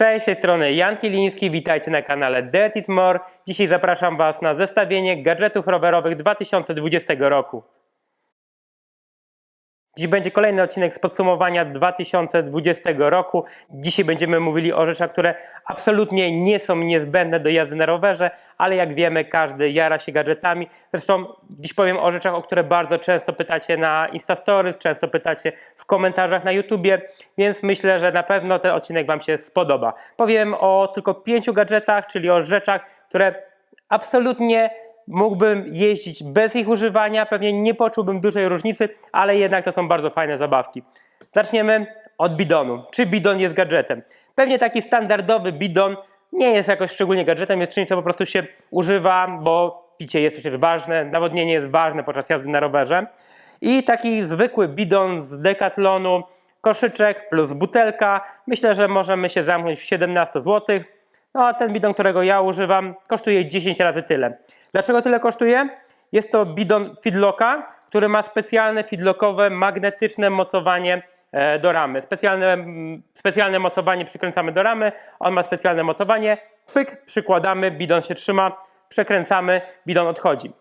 Cześć, z tej strony Jan Kieliński, witajcie na kanale Dirt It More. Dzisiaj zapraszam Was na zestawienie gadżetów rowerowych 2020 roku. Dziś będzie kolejny odcinek z podsumowania 2020 roku. Dzisiaj będziemy mówili o rzeczach, które absolutnie nie są niezbędne do jazdy na rowerze, ale jak wiemy, każdy jara się gadżetami. Zresztą dziś powiem o rzeczach, o które bardzo często pytacie na Instastories, często pytacie w komentarzach na YouTubie, więc myślę, że na pewno ten odcinek Wam się spodoba. Powiem o tylko pięciu gadżetach, czyli o rzeczach, które absolutnie mógłbym jeździć bez ich używania, pewnie nie poczułbym dużej różnicy, ale jednak to są bardzo fajne zabawki. Zaczniemy od bidonu. Czy bidon jest gadżetem? Pewnie taki standardowy bidon nie jest jakoś szczególnie gadżetem, jest czymś, co po prostu się używa, bo picie jest przecież ważne, nawodnienie jest ważne podczas jazdy na rowerze. I taki zwykły bidon z Decathlonu, koszyczek plus butelka, myślę, że możemy się zamknąć w 17 zł. No a ten bidon, którego ja używam, kosztuje 10 razy tyle. Dlaczego tyle kosztuje? Jest to bidon Feedlocka, który ma specjalne feedlockowe, magnetyczne mocowanie e, do ramy. Specjalne, specjalne mocowanie przykręcamy do ramy, on ma specjalne mocowanie, pyk, przykładamy, bidon się trzyma, przekręcamy, bidon odchodzi.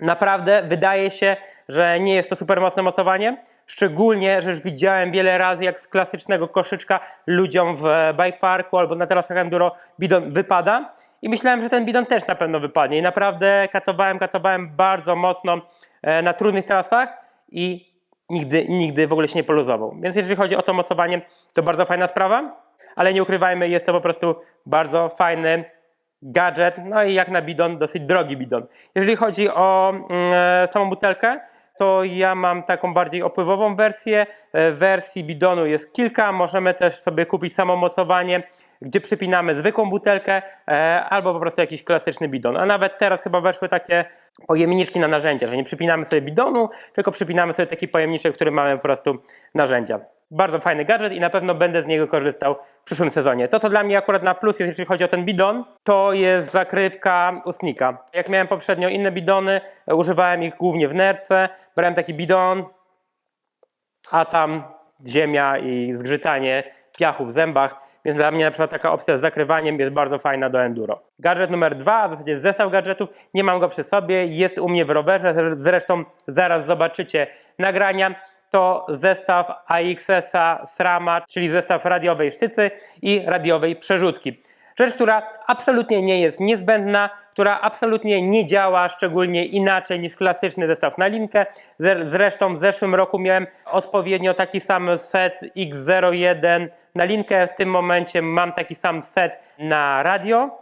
Naprawdę wydaje się, że nie jest to super mocne mocowanie. Szczególnie, że już widziałem wiele razy, jak z klasycznego koszyczka ludziom w bike parku albo na trasach enduro bidon wypada. I myślałem, że ten bidon też na pewno wypadnie. I naprawdę katowałem, katowałem bardzo mocno e, na trudnych trasach i nigdy, nigdy w ogóle się nie poluzował. Więc jeżeli chodzi o to mocowanie, to bardzo fajna sprawa. Ale nie ukrywajmy, jest to po prostu bardzo fajny gadżet, no i jak na bidon, dosyć drogi bidon. Jeżeli chodzi o mm, samą butelkę, to ja mam taką bardziej opływową wersję. E, Wersji bidonu jest kilka. Możemy też sobie kupić samo mocowanie, gdzie przypinamy zwykłą butelkę e, albo po prostu jakiś klasyczny bidon. A nawet teraz chyba weszły takie pojemniczki na narzędzia, że nie przypinamy sobie bidonu, tylko przypinamy sobie taki pojemniczek, w którym mamy po prostu narzędzia. Bardzo fajny gadżet i na pewno będę z niego korzystał w przyszłym sezonie. To, co dla mnie akurat na plus jest, jeżeli chodzi o ten bidon, to jest zakrywka ustnika. Jak miałem poprzednio inne bidony, używałem ich głównie w nerce. Brałem taki bidon, a tam ziemia i zgrzytanie piachu w zębach. Więc dla mnie na przykład taka opcja z zakrywaniem jest bardzo fajna do enduro. Gadżet numer dwa, a w zasadzie zestaw gadżetów, nie mam go przy sobie, jest u mnie w rowerze, zresztą zaraz zobaczycie nagrania. To zestaw AXS-a SRAMA, czyli zestaw radiowej sztycy i radiowej przerzutki. Rzecz, która absolutnie nie jest niezbędna, która absolutnie nie działa szczególnie inaczej niż klasyczny zestaw na linkę. Zre- Zresztą w zeszłym roku miałem odpowiednio taki sam set X01 na linkę. W tym momencie mam taki sam set na radio.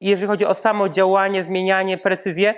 I jeżeli chodzi o samo działanie, zmienianie, precyzję,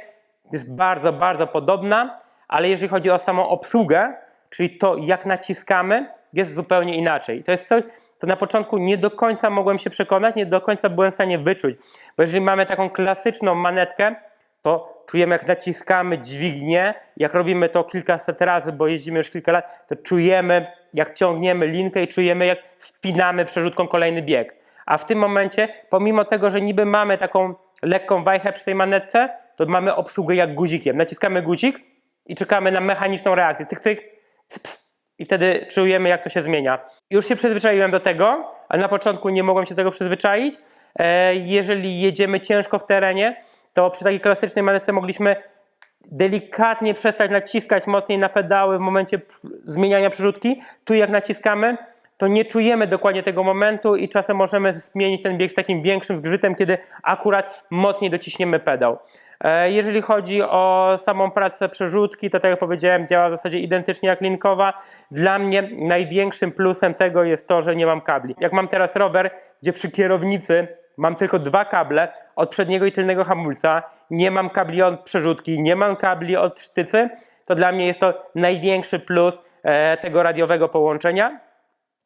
jest bardzo, bardzo podobna, ale jeżeli chodzi o samą obsługę, czyli to jak naciskamy, jest zupełnie inaczej. To jest coś, co na początku nie do końca mogłem się przekonać, nie do końca byłem w stanie wyczuć. Bo jeżeli mamy taką klasyczną manetkę, to czujemy jak naciskamy dźwignię, jak robimy to kilkaset razy, bo jeździmy już kilka lat, to czujemy jak ciągniemy linkę i czujemy jak spinamy przerzutką kolejny bieg. A w tym momencie, pomimo tego, że niby mamy taką lekką wajchę przy tej manetce, to mamy obsługę jak guzikiem. Naciskamy guzik i czekamy na mechaniczną reakcję. Cyk, cyk. I wtedy czujemy, jak to się zmienia. Już się przyzwyczaiłem do tego, ale na początku nie mogłem się tego przyzwyczaić. E, Jeżeli jedziemy ciężko w terenie, to przy takiej klasycznej manetce mogliśmy delikatnie przestać naciskać mocniej na pedały w momencie zmieniania przerzutki. Tu jak naciskamy, to nie czujemy dokładnie tego momentu i czasem możemy zmienić ten bieg z takim większym zgrzytem, kiedy akurat mocniej dociśniemy pedał. E, Jeżeli chodzi o samą pracę przerzutki, to tak jak powiedziałem, działa w zasadzie identycznie jak linkowa. Dla mnie największym plusem tego jest to, że nie mam kabli. Jak mam teraz rower, gdzie przy kierownicy mam tylko dwa kable od przedniego i tylnego hamulca, nie mam kabli od przerzutki, nie mam kabli od sztycy, to dla mnie jest to największy plus e, tego radiowego połączenia.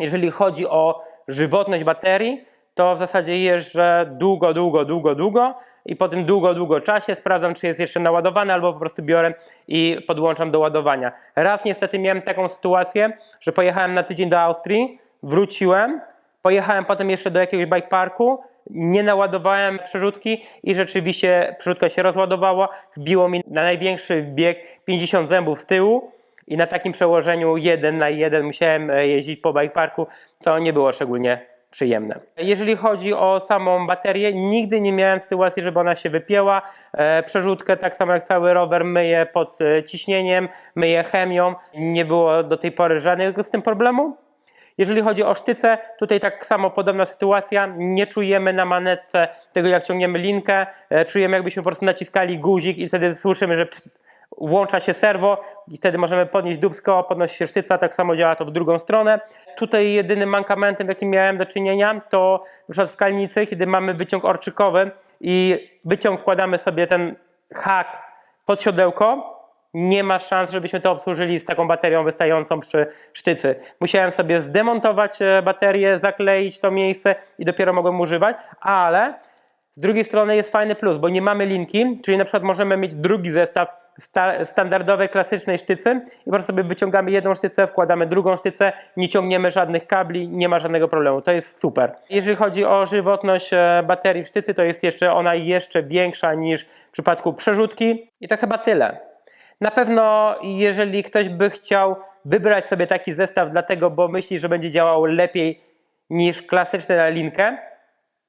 Jeżeli chodzi o żywotność baterii, to w zasadzie jeżdżę długo, długo, długo, długo i po tym długo, długo czasie sprawdzam, czy jest jeszcze naładowane, albo po prostu biorę i podłączam do ładowania. Raz niestety miałem taką sytuację, że pojechałem na tydzień do Austrii, wróciłem, pojechałem potem jeszcze do jakiegoś bike parku, nie naładowałem przerzutki i rzeczywiście przerzutka się rozładowała, wbiło mi na największy bieg 50 zębów z tyłu i na takim przełożeniu jeden na jeden musiałem e, jeździć po bike parku, co nie było szczególnie przyjemne. Jeżeli chodzi o samą baterię, nigdy nie miałem sytuacji, żeby ona się wypięła. E, przerzutkę, tak samo jak cały rower, myję pod e, ciśnieniem, myję chemią. Nie było do tej pory żadnego z tym problemu. Jeżeli chodzi o sztyce, tutaj tak samo podobna sytuacja. Nie czujemy na manetce tego, jak ciągniemy linkę. E, czujemy, jakbyśmy po prostu naciskali guzik i wtedy słyszymy, że pst, włącza się serwo i wtedy możemy podnieść dubsko, podnosi się sztyca, tak samo działa to w drugą stronę. Tutaj jedynym mankamentem, jakim miałem do czynienia, to przykład w kalnicy, kiedy mamy wyciąg orczykowy i wyciąg wkładamy sobie ten hak pod siodełko, nie ma szans, żebyśmy to obsłużyli z taką baterią wystającą przy sztycy. Musiałem sobie zdemontować e, baterię, zakleić to miejsce i dopiero mogłem używać, ale z drugiej strony jest fajny plus, bo nie mamy linki, czyli na przykład możemy mieć drugi zestaw sta standardowej, klasycznej sztycy i po prostu sobie wyciągamy jedną sztycę, wkładamy drugą sztycę, nie ciągniemy żadnych kabli, nie ma żadnego problemu. To jest super. Jeżeli chodzi o żywotność e, baterii w sztycy, to jest jeszcze ona jeszcze większa niż w przypadku przerzutki i to chyba tyle. Na pewno, jeżeli ktoś by chciał wybrać sobie taki zestaw, dlatego, bo myśli, że będzie działał lepiej niż klasyczny na linkę,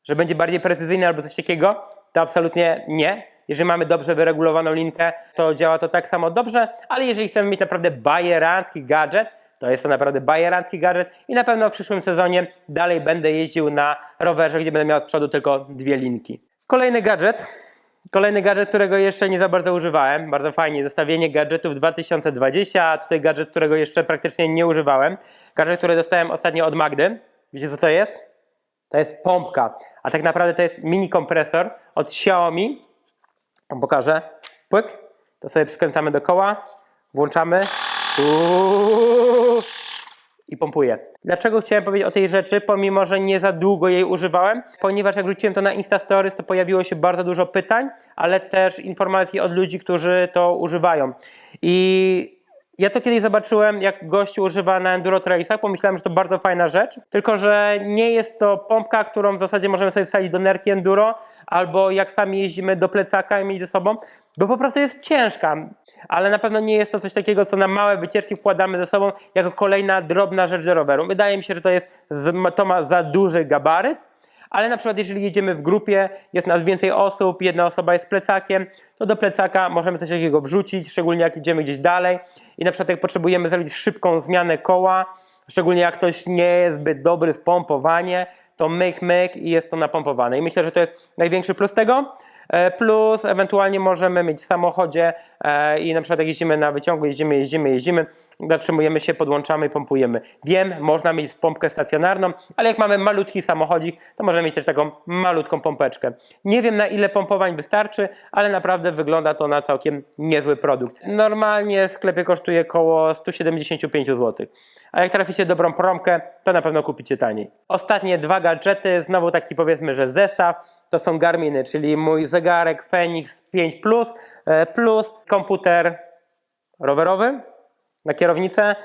że będzie bardziej precyzyjny albo coś takiego, to absolutnie nie. Jeżeli mamy dobrze wyregulowaną linkę, to działa to tak samo dobrze, ale jeżeli chcemy mieć naprawdę bajerancki gadżet, to jest to naprawdę bajerancki gadżet i na pewno w przyszłym sezonie dalej będę jeździł na rowerze, gdzie będę miał z przodu tylko dwie linki. Kolejny gadżet, Kolejny gadżet, którego jeszcze nie za bardzo używałem. Bardzo fajnie, zestawienie gadżetów 2020, a tutaj gadżet, którego jeszcze praktycznie nie używałem. Gadżet, który dostałem ostatnio od Magdy. Wiecie co to jest? To jest pompka, a tak naprawdę to jest mini kompresor od Xiaomi. Wam pokażę. Płyk. To sobie przykręcamy do koła, włączamy. Uuu i pompuje. Dlaczego chciałem powiedzieć o tej rzeczy, pomimo że nie za długo jej używałem? Ponieważ jak wrzuciłem to na Insta Stories, to pojawiło się bardzo dużo pytań, ale też informacji od ludzi, którzy to używają. I ja to kiedyś zobaczyłem, jak gościu używa na Enduro Trailsach, pomyślałem, że to bardzo fajna rzecz, tylko że nie jest to pompka, którą w zasadzie możemy sobie wsadzić do nerki Enduro, albo jak sami jeździmy do plecaka i mieć ze sobą, bo po prostu jest ciężka, ale na pewno nie jest to coś takiego, co na małe wycieczki wkładamy ze sobą jako kolejna drobna rzecz do roweru. Wydaje mi się, że to jest, to ma za duży gabaryt, ale na przykład jeżeli jedziemy w grupie, jest nas więcej osób, jedna osoba jest plecakiem, to do plecaka możemy coś takiego wrzucić, szczególnie jak idziemy gdzieś dalej i na przykład jak potrzebujemy zrobić szybką zmianę koła, szczególnie jak ktoś nie jest zbyt dobry w pompowanie, to myk, myk i jest to napompowane. I myślę, że to jest największy plus tego. E, plus ewentualnie możemy mieć w samochodzie e, i na przykład jak jeździmy na wyciągu, jeździmy, jeździmy, jeździmy, zatrzymujemy się, podłączamy pompujemy. Wiem, można mieć pompkę stacjonarną, ale jak mamy malutki samochodzik, to możemy mieć też taką malutką pompeczkę. Nie wiem na ile pompowań wystarczy, ale naprawdę wygląda to na całkiem niezły produkt. Normalnie w sklepie kosztuje około 175 zł. A jak traficie dobrą promkę, to na pewno kupicie taniej. Ostatnie dwa gadżety, znowu taki powiedzmy, że zestaw, to są Garminy, czyli mój zegarek Fenix 5 Plus, e, plus komputer rowerowy na kierownicę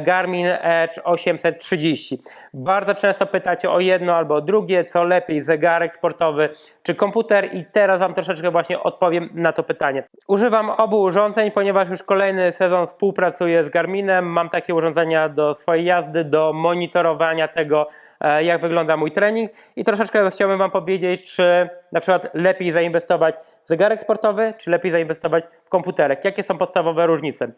Garmin Edge 830. Bardzo często pytacie o jedno albo o drugie, co lepiej, zegarek sportowy czy komputer i teraz Wam troszeczkę właśnie odpowiem na to pytanie. Używam obu urządzeń, ponieważ już kolejny sezon współpracuję z Garminem, mam takie urządzenia do swojej jazdy, do monitorowania tego, e, jak wygląda mój trening i troszeczkę chciałbym Wam powiedzieć, czy na przykład lepiej zainwestować w zegarek sportowy, czy lepiej zainwestować w komputerek. Jakie są podstawowe różnice?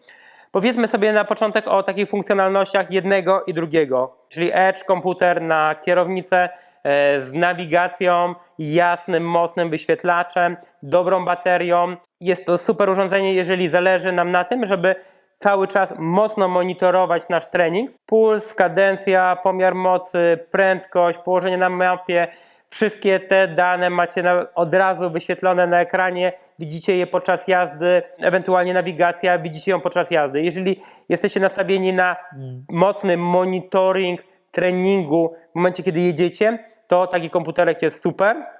Powiedzmy sobie na początek o takich funkcjonalnościach jednego i drugiego, czyli Edge komputer na kierownicę e, z nawigacją, jasnym, mocnym wyświetlaczem, dobrą baterią. Jest to super urządzenie, jeżeli zależy nam na tym, żeby cały czas mocno monitorować nasz trening. Puls, kadencja, pomiar mocy, prędkość, położenie na mapie, Wszystkie te dane macie od razu wyświetlone na ekranie, widzicie je podczas jazdy, ewentualnie nawigacja, widzicie ją podczas jazdy. Jeżeli jesteście nastawieni na mocny monitoring treningu w momencie, kiedy jedziecie, to taki komputerek jest super.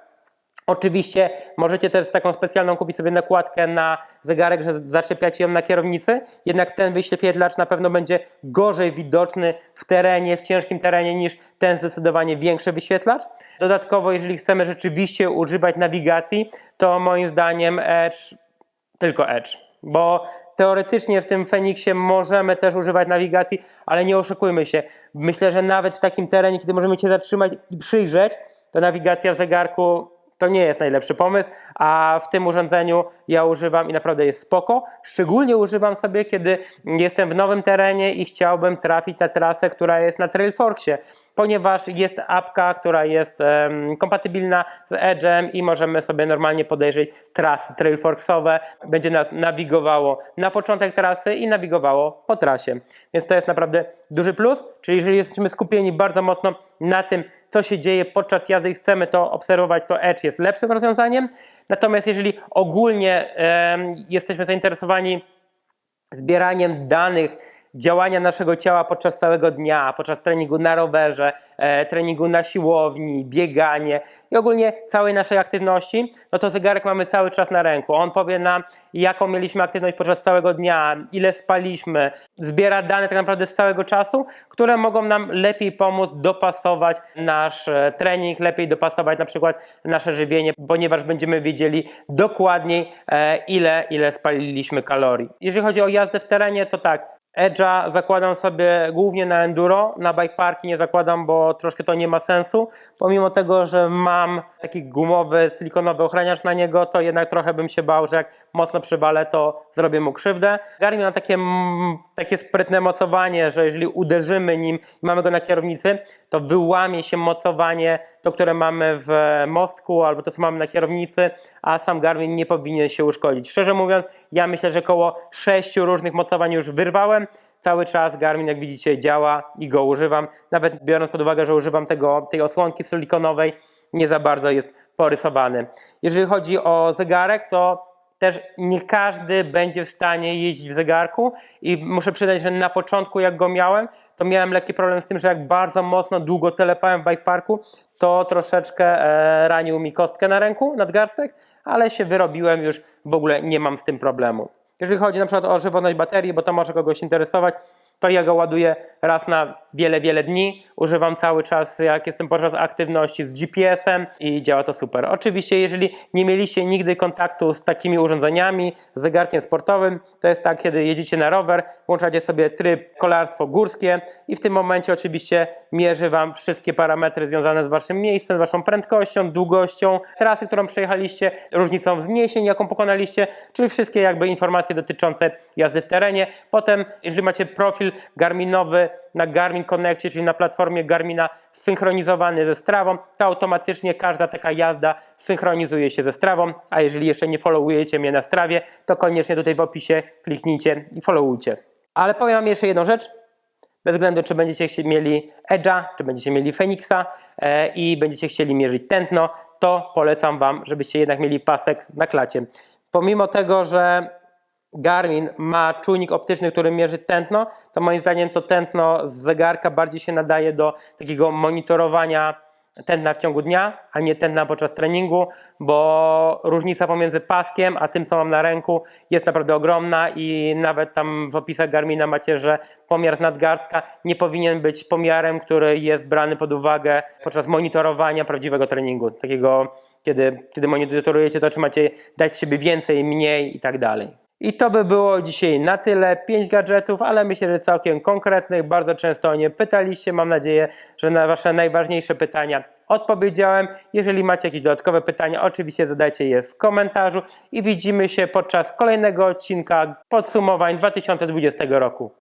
Oczywiście możecie też taką specjalną kupić sobie nakładkę na zegarek, że zaczepiacie ją na kierownicy, jednak ten wyświetlacz na pewno będzie gorzej widoczny w terenie, w ciężkim terenie niż ten zdecydowanie większy wyświetlacz. Dodatkowo, jeżeli chcemy rzeczywiście używać nawigacji, to moim zdaniem Edge, tylko Edge, bo teoretycznie w tym Fenixie możemy też używać nawigacji, ale nie oszukujmy się. Myślę, że nawet w takim terenie, kiedy możemy się zatrzymać i przyjrzeć, to nawigacja w zegarku to nie jest najlepszy pomysł, a w tym urządzeniu ja używam i naprawdę jest spoko. Szczególnie używam sobie, kiedy jestem w nowym terenie i chciałbym trafić na trasę, która jest na Trailforksie, ponieważ jest apka, która jest em, kompatybilna z Edge'em i możemy sobie normalnie podejrzeć trasy Trailforksowe. Będzie nas nawigowało na początek trasy i nawigowało po trasie. Więc to jest naprawdę duży plus, czyli jeżeli jesteśmy skupieni bardzo mocno na tym, co się dzieje podczas jazdy i chcemy to obserwować, to Edge jest lepszym rozwiązaniem. Natomiast jeżeli ogólnie jesteśmy zainteresowani zbieraniem danych działania naszego ciała podczas całego dnia, podczas treningu na rowerze, e, treningu na siłowni, bieganie i ogólnie całej naszej aktywności, no to zegarek mamy cały czas na ręku. On powie nam, jaką mieliśmy aktywność podczas całego dnia, ile spaliśmy, zbiera dane tak naprawdę z całego czasu, które mogą nam lepiej pomóc dopasować nasz e, trening, lepiej dopasować na przykład nasze żywienie, ponieważ będziemy wiedzieli dokładniej, e, ile, ile spaliliśmy kalorii. Jeżeli chodzi o jazdę w terenie, to tak, Edge'a zakładam sobie głównie na enduro, na bike parki nie zakładam, bo troszkę to nie ma sensu. Pomimo tego, że mam taki gumowy, silikonowy ochraniacz na niego, to jednak trochę bym się bał, że jak mocno przywalę, to zrobię mu krzywdę. Garmin ma takie, takie sprytne mocowanie, że jeżeli uderzymy nim i mamy go na kierownicy, to wyłamie się mocowanie, to które mamy w mostku albo to co mamy na kierownicy, a sam Garmin nie powinien się uszkodzić. Szczerze mówiąc, ja myślę, że około sześciu różnych mocowań już wyrwałem. Cały czas Garmin, jak widzicie, działa i go używam. Nawet biorąc pod uwagę, że używam tego, tej osłonki silikonowej, nie za bardzo jest porysowany. Jeżeli chodzi o zegarek, to też nie każdy będzie w stanie jeździć w zegarku i muszę przyznać, że na początku jak go miałem, to miałem lekki problem z tym, że jak bardzo mocno długo telepałem w bike parku, to troszeczkę e, ranił mi kostkę na ręku, nadgarstek, ale się wyrobiłem już, w ogóle nie mam z tym problemu. Jeżeli chodzi na przykład o żywotność baterii, bo to może kogoś interesować, to ja go ładuję raz na wiele, wiele dni. Używam cały czas, jak jestem podczas aktywności z GPS-em i działa to super. Oczywiście, jeżeli nie mieliście nigdy kontaktu z takimi urządzeniami, z zegarkiem sportowym, to jest tak, kiedy jedziecie na rower, włączacie sobie tryb kolarstwo górskie i w tym momencie oczywiście mierzy Wam wszystkie parametry związane z Waszym miejscem, z Waszą prędkością, długością, trasy, którą przejechaliście, różnicą wzniesień, jaką pokonaliście, czyli wszystkie jakby informacje dotyczące jazdy w terenie. Potem, jeżeli macie profil Garminowy na Garmin Connectie, czyli na platformie Garmina synchronizowany ze Strawą, to automatycznie każda taka jazda synchronizuje się ze Strawą, a jeżeli jeszcze nie followujecie mnie na Strawie, to koniecznie tutaj w opisie kliknijcie i followujcie. Ale powiem Wam jeszcze jedną rzecz, bez względu czy będziecie mieli Edge'a, czy będziecie mieli Phoenixa e, i będziecie chcieli mierzyć tętno, to polecam Wam, żebyście jednak mieli pasek na klacie. Pomimo tego, że Garmin ma czujnik optyczny, który mierzy tętno, to moim zdaniem to tętno z zegarka bardziej się nadaje do takiego monitorowania tętna w ciągu dnia, a nie tętna podczas treningu, bo różnica pomiędzy paskiem a tym, co mam na ręku jest naprawdę ogromna i nawet tam w opisach Garmina macie, że pomiar z nadgarstka nie powinien być pomiarem, który jest brany pod uwagę podczas monitorowania prawdziwego treningu. Takiego, kiedy, kiedy monitorujecie to, czy macie dać z siebie więcej, mniej i tak dalej. I to by było dzisiaj na tyle. 5 gadżetów, ale myślę, że całkiem konkretnych. Bardzo często o nie pytaliście. Mam nadzieję, że na Wasze najważniejsze pytania odpowiedziałem. Jeżeli macie jakieś dodatkowe pytania, oczywiście zadajcie je w komentarzu i widzimy się podczas kolejnego odcinka podsumowań 2020 roku.